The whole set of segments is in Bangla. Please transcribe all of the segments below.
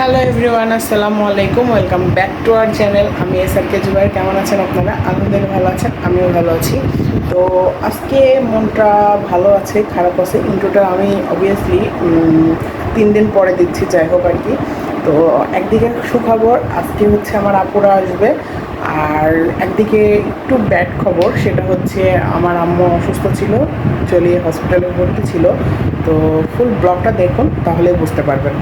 হ্যালো এভরিওয়ান, আসসালামু আলাইকুম। Welcome back to our channel. আমি এস আর কে জুবাই কেমন আছেন আপনারা? আলহামদুলিল্লাহ ভালো আছেন, আমিও ভালো আছি। তো আজকে মনটা ভালো আছে, খারাপ আছে। ইন্ট্রোটা আমি অবভিয়াসলি তিন দিন পরে দিচ্ছি, যাই হোক আর কি। তো একদিকে সুখবর, আজকে হচ্ছে আমার আপুরা আসবে। আর একদিকে একটু ব্যাড খবর, সেটা হচ্ছে আমার আম্মু অসুস্থ ছিল, চলিয়ে হসপিটালে ভর্তি ছিল। তো ফুল ব্লগটা দেখুন, তাহলে বুঝতে পারবেন।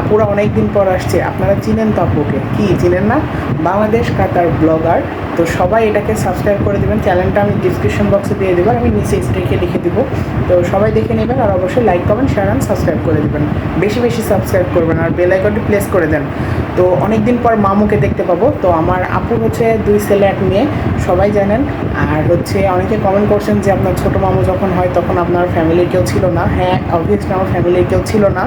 আপুরা অনেক দিন পর আসছে, আপনারা চিনেন তো আপুকে? কি, চিনেন না? Bangladesh Qatar blogger. তো সবাই এটাকে সাবস্ক্রাইব করে দেবেন। চ্যানেলটা আমি ডিসক্রিপশন বক্সে দিয়ে দেবো, আমি নিচে স্ট্রিকে লিখে দিব। তো সবাই দেখে নেবেন আর অবশ্যই লাইক কমেন্ট শেয়ার সাবস্ক্রাইব করে দেবেন। বেশি বেশি সাবস্ক্রাইব করবেন আর বেল আইকনটি প্লেস করে দেন। তো অনেক দিন পর মামুকে দেখতে পাবো। তো আমার আপু হচ্ছে দুই ছেলে, এক মেয়ে, সবাই জানেন। আর হচ্ছে অনেকে কমেন্ট করছেন যে আপনার ছোটো মামু যখন হয় তখন আপনার ফ্যামিলির কেউ ছিল না। হ্যাঁ অবভিয়াসলি আমার ফ্যামিলির কেউ ছিল না।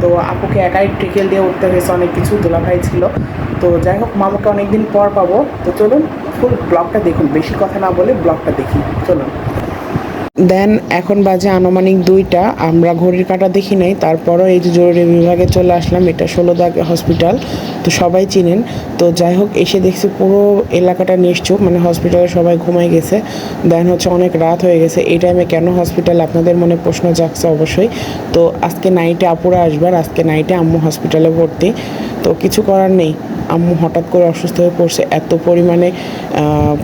তো আপুকে একাই ট্রিকেল দিয়ে উঠতে হয়েছে, অনেক কিছু দুলাভাই ছিল। তো যাই হোক, মামুকে অনেক দিন পর পাবো। তো চলুন ফুল ব্লগটা দেখুন। বেশি কথা না বলে ব্লগটা দেখি। চলুন। দেন এখন বাজে আনুমানিক দুইটা। আমরা ঘড়ির কাঁটা দেখি নাই, তারপরও এই যে জরুরি বিভাগে চলে আসলাম, এটা ষোলোদা হসপিটাল তো সবাই চিনেন। তো যাই হোক, এসে দেখছি পুরো এলাকাটা নিশ্চুপ মানে হসপিটালে সবাই ঘুমাই গেছে। দেন হচ্ছে অনেক রাত হয়ে গেছে, এই টাইমে কেন হসপিটাল আপনাদের মনে প্রশ্ন জাগছে অবশ্যই। তো আজকে নাইটে আপুরা আসবার আজকে নাইটে আম্মু হসপিটালে ভর্তি। তো কিছু করার নেই, আম্মু হঠাৎ করে অসুস্থ হয়ে পড়ছে, এত পরিমাণে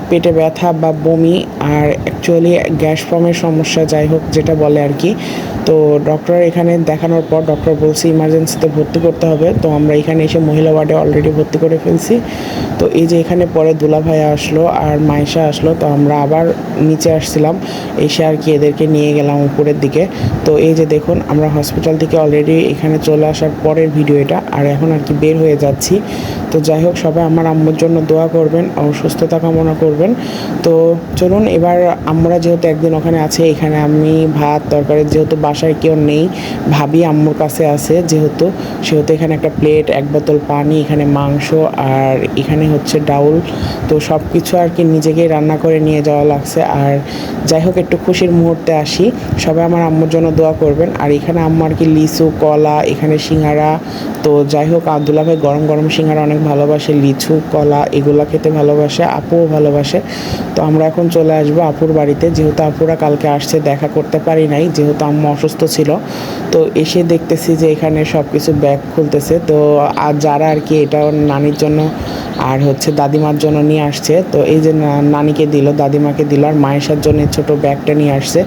পেটে ব্যথা বা বমি, আর অ্যাকচুয়ালি গ্যাস ফর্মের সমস্যা যাই হোক, যেটা বলে আর কি। তো ডক্টর এখানে দেখানোর পর ডক্টর বলছে ইমার্জেন্সিতে ভর্তি করতে হবে। তো আমরা এখানে এসে মহিলা ওয়ার্ডে অলরেডি ভর্তি করে ফেলছি। তো এই যে এখানে পরে দুলাভাই আসলো আর মাইশা আসলো, তো আমরা আবার নিচে আসছিলাম। এসে আর কি এদেরকে নিয়ে গেলাম উপরের দিকে। তো এই যে দেখুন, আমরা হসপিটাল থেকে অলরেডি এখানে চলে আসার পরের ভিডিও এটা। আর এখন আর কি বের হয়ে যাচ্ছি। তো যাই হোক, সবাই আমার আম্মুর জন্য দোয়া করবেন ও সুস্থতা কামনা করবেন। তো চলুন, এবার আমরা যেহেতু একদিন ওখানে আছে, এখানে আমি ভাত, তরকারি, যেহেতু বাসায় কেউ নেই, ভাবি আম্মুর কাছে আছে যেহেতু, সেহেতু এখানে একটা প্লেট এক বোতল পানি, এখানে মাংস আর এখানে হচ্ছে ডাউল। তো সব কিছু আর কি নিজেকেই রান্না করে নিয়ে যাওয়া লাগছে। আর যাই হোক, একটু খুশির মুহূর্তে আসি। সবাই আমার আম্মুর জন্য দোয়া করবেন। আর এখানে আম্মু আর কি লিচু, কলা, এখানে সিঙ্গারা। তো যাই হোক আবদুল্লা ভাই গরম গরম সিঙ্গারা অনেক ভালোবাসে, লিচু, কলা, এগুলো খেতে ভালোবাসে, আপুও ভালোবাসে। তো আমরা এখন চলে আসব আপুর বাড়িতে, যেহেতু আপুরা কালকে আসছে, দেখা করতে পারি নাই, যেহেতু আম্মু অসুস্থ ছিল। তো এসে দেখতেছি যে এখানে সব কিছু ব্যাগ খুলতেছে। তো আর যারা আর কি এটা নানির জন্য আর হচ্ছে দাদিমার জন্য নিয়ে আসছে, তো এই যে নানিকে দিল, দাদিমাকে দিল, আর মায়েশার জন্য ছোট ব্যাগটা নিয়ে আসছে।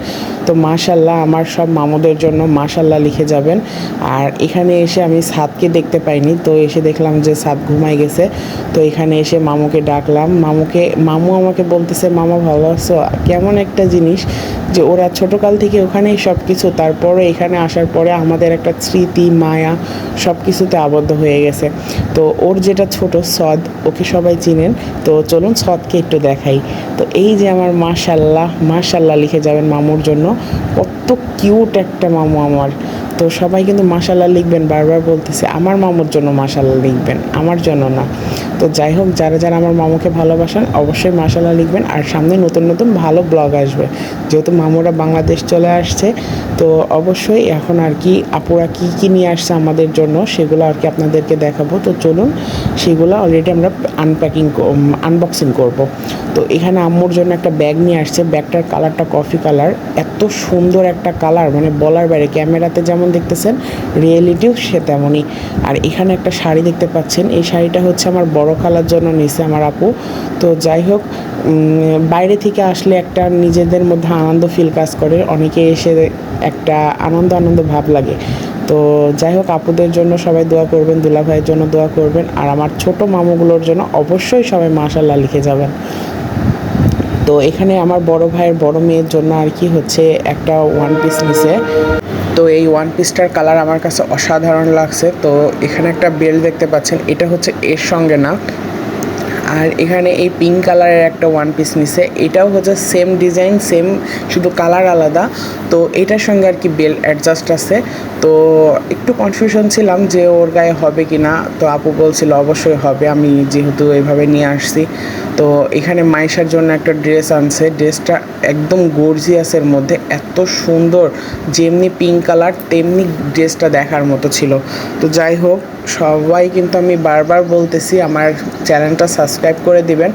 তো মাশাল্লাহ আমার সব মামুদের জন্য মাশাল্লাহ লিখে যাবেন। আর এখানে এসে আমি সাদকে দেখতে পাইনি, তো এসে দেখলাম যে সাদ ঘুমাই গেছে। তো এখানে এসে মামুকে ডাকলাম, মামুকে, মামু আমাকে বলতেছে, মামা ভালো আছো? কেমন একটা জিনিস? যে ওরা ছোটোকাল থেকে ওখানেই সব কিছু তারপরে এখানে আসার পরে আমাদের একটা স্মৃতি, মায়া সব কিছুতে আবদ্ধ হয়ে গেছে। তো ওর যেটা ছোট সদ ওকে সবাই চিনেন। তো চলুন সদকে একটু দেখাই। তো এই যে আমার মাশাল্লাহ মাশাল্লাহ লিখে যাবেন মামুর জন্য। কত কিউট একটা মামু আমার। তো সবাই কিন্তু মাশাল্লাহ লিখবেন, বারবার বলতেছে, আমার মামুর জন্য মাশাল্লাহ লিখবেন, আমার জন্য না। তো যাই হোক, যারা যারা আমার মামুকে ভালোবাসেন, অবশ্যই মাশাল্লাহ লিখবেন। আর সামনে নতুন নতুন ভালো ব্লগ আসবে। যেহেতু মামুরা বাংলাদেশ চলে আসছে তো অবশ্যই এখন আর কি আপুরা কী কী নিয়ে আসছে আমাদের জন্য সেগুলো আর কি আপনাদেরকে দেখাবো। তো চলুন, সেগুলো অলরেডি আমরা আনপ্যাকিং আনবক্সিং করব। তো এখানে আম্মুর জন্য একটা ব্যাগ নিয়ে আসছে। ব্যাগটার কালারটা কফি কালার এত সুন্দর একটা কালার মানে বলার বাইরে ক্যামেরাতে যেমন দেখতেছেন রিয়েলিটিও সে তেমনই। আর এখানে একটা শাড়ি দেখতে পাচ্ছেন। এই শাড়িটা হচ্ছে আমার বড় খালার জন্য নিছে আমার আপু। তো যাই হোক বাইরে থেকে আসলে একটা নিজেদের মধ্যে আনন্দ ফিল কাজ করে। অনেকে এসে একটা আনন্দ আনন্দ ভাব লাগে। তো যাই হোক, আপুদের জন্য সবাই দোয়া করবেন, দুলা ভাইয়ের জন্য দোয়া করবেন, আর আমার ছোট মামুগুলোর জন্য অবশ্যই সবাই মাশাল্লাহ লিখে যাবেন। তো এখানে আমার বড় ভাইয়ের বড় মেয়ের জন্য আর কি হচ্ছে একটা ওয়ান পিস নিছে। তো এই ওয়ান পিসটার কালার আমার কাছে অসাধারণ লাগছে। তো এখানে একটা বেল্ট দেখতে পাচ্ছেন, এটা হচ্ছে এর সঙ্গে না আর এখানে এই পিঙ্ক কালারের একটা ওয়ান পিস নিছে। এটাও হচ্ছে সেম ডিজাইন সেম শুধু কালার আলাদা। তো এটার সঙ্গে আর কি বেল অ্যাডজাস্ট আছে। তো একটু কনফিউশন ছিলাম যে ওর গায়ে হবে কি না তো আপু বলছিল, অবশ্যই হবে। আমি যেহেতু এইভাবে নিয়ে আসছি। তো এখানে মাইশার জন্য একটা ড্রেস আনছে। ড্রেসটা একদম গর্জিয়াসের মধ্যে এত সুন্দর। যেমনি পিঙ্ক কালার তেমনি ড্রেসটা দেখার মতো ছিল। তো যাই হোক, সবাই কিন্তু আমি বারবার বলতেছি, আমার চ্যানেলটা সাবস্ক্রাইব করে দিবেন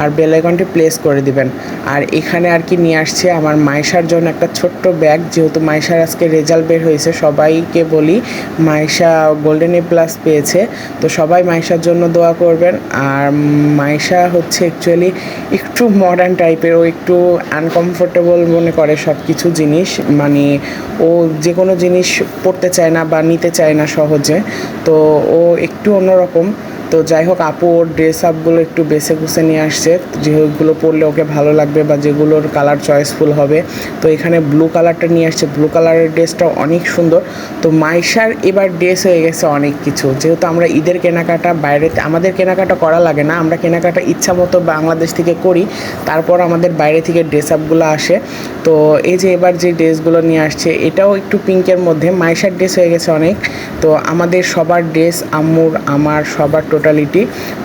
আর বেল আইকনটি প্লেস করে দিবেন। আর এখানে আর কি নিয়ে আসছে আমার মাইশার জন্য একটা ছোট্ট ব্যাগ যেহেতু মাইশার আজকে রেজাল্ট বের হয়েছে, সবাইকে বলি মাইশা গোল্ডেন এ প্লাস পেয়েছে। তো সবাই মাইশার জন্য দোয়া করবেন। আর মাইশা হচ্ছে অ্যাকচুয়ালি একটু মডার্ন টাইপের ও একটু আনকমফোর্টেবল মনে করে সব কিছু জিনিস। মানে ও যে কোনো জিনিস পড়তে চায় না বা নিতে চায় না সহজে। তো ও একটু অন্যরকম। তো যাই হোক, আপু ওর ড্রেস আপগুলো একটু বেছে কুছে নিয়ে আসছে। যেগুলো পরলে ওকে ভালো লাগবে বা যেগুলোর কালার চয়েসফুল হবে। তো এখানে ব্লু কালারটা নিয়ে আসছে। ব্লু কালারের ড্রেসটা অনেক সুন্দর। তো মাইশার এবার ড্রেস হয়ে গেছে অনেক কিছু। যেহেতু আমরা ঈদের কেনাকাটা, বাইরে আমাদের কেনাকাটা করা লাগে না। আমরা কেনাকাটা ইচ্ছা মতো বাংলাদেশ থেকে করি। তারপর আমাদের বাইরে থেকে ড্রেস আপগুলো আসে। তো এই যে এবার যে ড্রেসগুলো নিয়ে আসছে, এটাও একটু পিঙ্কের মধ্যে। মাইশার ড্রেস হয়ে গেছে অনেক। তো আমাদের সবার ড্রেস আম্মুর, আমার, সবার টোটালিটি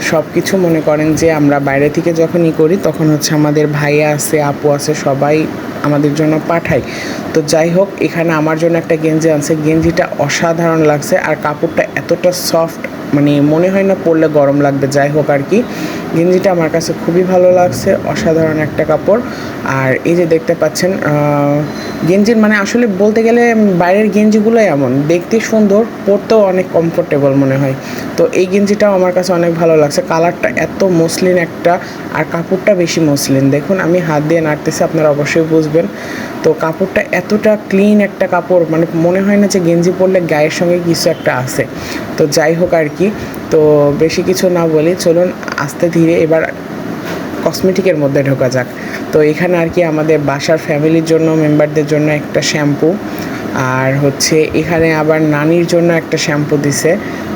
সব কিছু মনে করেন যে আমরা বাইরে থেকে যখনই করি, তখন হচ্ছে আমাদের ভাইয়া আছে, আপু আছে, সবাই আমাদের জন্য পাঠাই তো যাই হোক, এখানে আমার জন্য একটা গেঞ্জি আনছে। গেঞ্জিটা অসাধারণ লাগছে আর কাপড়টা এতটা সফট মানে মনে হয় না পরলে গরম লাগবে, যাই হোক আর কি। গেঞ্জিটা আমার কাছে খুবই ভালো লাগছে, অসাধারণ একটা কাপড়। আর এই যে দেখতে পাচ্ছেন গেঞ্জির মানে আসলে বলতে গেলে বাইরের গেঞ্জিগুলোই এমন, দেখতে সুন্দর, পরতেও অনেক কমফোর্টেবল মনে হয়। তো এই গেঞ্জিটাও আমার কাছে অনেক ভালো লাগছে, কালারটা এত মসলিন একটা, আর কাপড়টা বেশি মসলিন। দেখুন, আমি হাত দিয়ে নাড়তেছি, আপনারা অবশ্যই বুঝবেন। তো কাপড়টা এতটা ক্লিন একটা কাপড় মানে মনে হয় না যে গেঞ্জি পরলে গায়ের সঙ্গে কিছু একটা আছে। তো যাই হোক আর কি তো বেশি কিছু না বলি চলুন আস্তে ধীরে এবার কসমেটিকের মধ্যে ঢোকা যাক। তো এখানে আর কি আমাদের বাসার ফ্যামিলির জন্য মেম্বারদের জন্য একটা শ্যাম্পু আর হচ্ছে এখানে আবার নানির জন্য একটা শ্যাম্পু দিছে,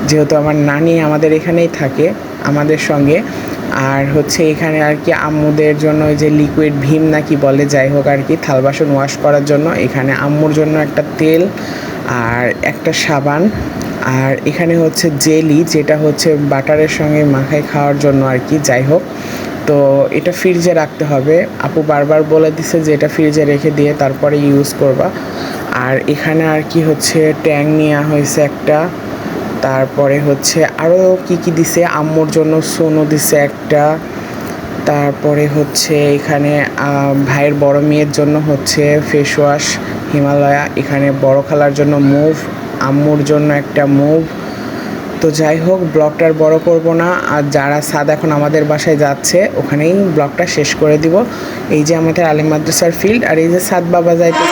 যেহেতু আমার নানি আমাদের এখানেই থাকে আমাদের সঙ্গে। আর হচ্ছে এখানে আর কি আম্মুদের জন্য ওই যে লিকুইড ভীম নাকি বলে, যাই হোক আর কি, থাল বাসন ওয়াশ করার জন্য এখানে আম্মুর জন্য একটা তেল আর একটা সাবান আর এখানে হচ্ছে জেলি, যেটা হচ্ছে বাটারের সঙ্গে মাখায় খাওয়ার জন্য আর কি, যাই হোক। তো এটা ফ্রিজে রাখতে হবে। আপু বারবার বলে দিছে যে এটা ফ্রিজে রেখে দিয়ে তারপরে ইউজ করবা। আর এখানে আর কি হচ্ছে, ট্যাং নেওয়া হয়েছে একটা। তারপরে হচ্ছে আরও কি কি দিছে, আম্মুর জন্য সোনো দিছে একটা। তারপরে হচ্ছে এখানে ভাইয়ের বড় মেয়ের জন্য হচ্ছে ফেস ওয়াশ হিমালয়া। এখানে বড় খালার জন্য মুভ আম্মুর জন্য একটা মুভ তো যাই হোক ব্লগটার বড় করব না। আর যারা সাদ এখন আমাদের বাসায় যাচ্ছে, ওখানেই ব্লগটা শেষ করে দিব। এই যে আমাদের আলিম মাদ্রাসার ফিল্ড আর এই যে সাদ বাবা যাইতে